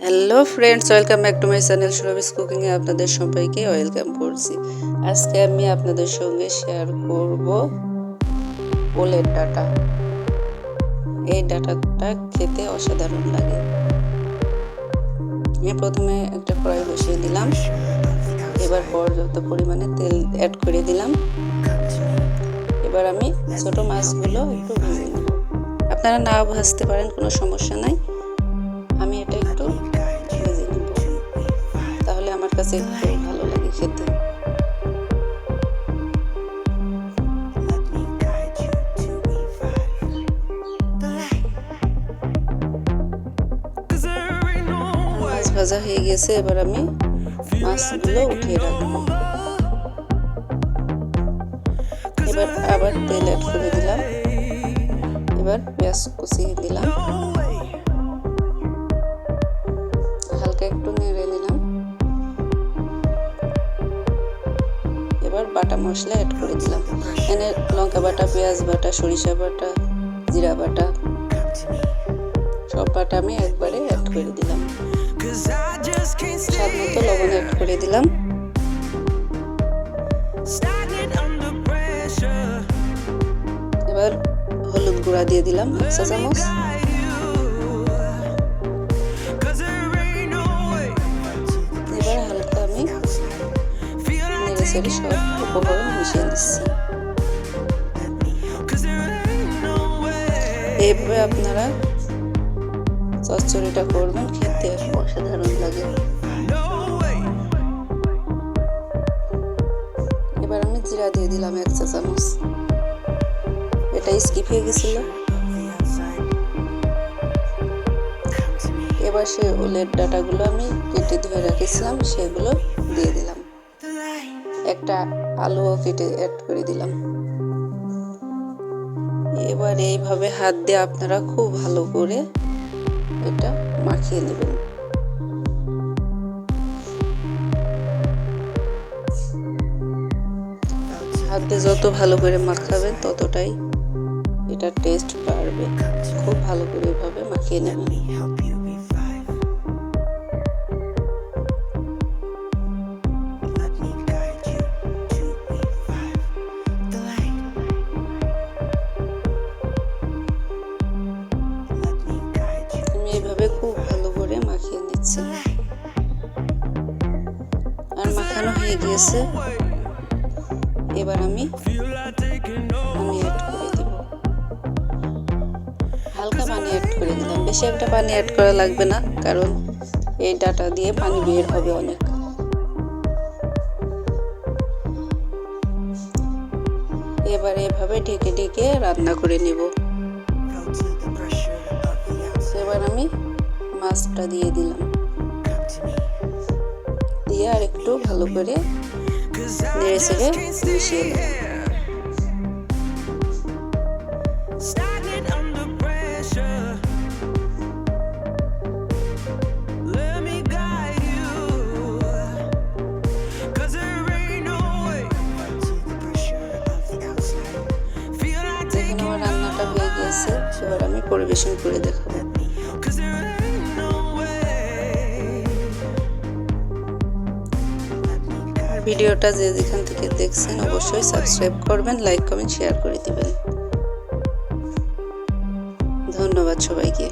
Hello friends welcome back to my channel Surabhi's কুকিংয়ে আপনাদের সবাইকে ওয়েলকাম করছি। আজকে আমি আপনাদের সঙ্গে শেয়ার করব ওলের ডাটা। এই ডাটাটা খেতে অসাধারণ লাগে। আমি প্রথমে একটা কড়াই বসিয়ে দিলাম। এবার পর্যাপ্ত পরিমাণে তেল অ্যাড করে দিলাম। এবার আমি ছোট মাছগুলো একটু ভেজে নেব। আপনারা নাও ভাজতে পারেন, কোনো সমস্যা নাই। কাছে ভালো লাগে খেতে মাছ ভাজা হয়ে গেছে, এবার আমি মাছগুলো উঠিয়ে রাখব। এবার আবার তেল অ্যাড করে দিলাম। এবার পেঁয়াজ কুচিয়ে দিলাম। হালকা একটু নেড়ে নিলাম। মশলা অ্যাড করে দিলাম এখানে লঙ্কা বাটা, পেঁয়াজ বাটা, সরিষা বাটা, জিরা বাটা, সব বাটা আমি একবারে অ্যাড করে দিলাম। স্বাদ মতো লবণ অ্যাড করে দিলাম। এবার হলুদ গুঁড়া দিয়ে দিলাম, চা চামচ। চেড়ে সব উপকরণ মিশিয়ে দিচ্ছি। এইভাবে আপনারা চচ্চড়িটা করবেন, খেতে অসাধারণ লাগে। এবার আমি জিরা দিয়ে দিলাম এক চা চামচ। এটা স্কিপ হয়ে গেছিল। এবার সে ওলের ডাটাগুলো আমি কেটে ধুয়ে রেখেছিলাম, সেগুলো দিয়ে দিলাম। একটা আলুও কেটে অ্যাড করে দিলাম। এবার এইভাবে হাত দিয়ে আপনারা খুব ভালো করে এটা মাখিয়ে নেবেন। হাতে যত ভালো করে মাখাবেন ততটাই এটা টেস্ট বাড়বে। খুব ভালো করে এভাবে মাখিয়ে নেবেন। হয়ে গিয়েছে। এবার আমি পানি অ্যাড করে দিব। হালকা পানি অ্যাড করে দিলাম। বেশি একটা পানি অ্যাড করা লাগবে না, কারণ এই ডাটা দিয়ে পানি বের হবে অনেক। এবার এভাবে ঢেকে ঢেকে রান্না করে নেব। এবার আমি মাছটা দিয়ে দিলাম। দিয়ে আর একটু ভালো করে নেড়ে চেড়ে মিশিয়ে এবার আমি পরিবেশন করে দেখাবো। ভিডিওটা যে যেখান থেকে দেখছেন অবশ্যই সাবস্ক্রাইব করবেন, লাইক, কমেন্ট শেয়ার করে দিবেন। ধন্যবাদ সবাইকে।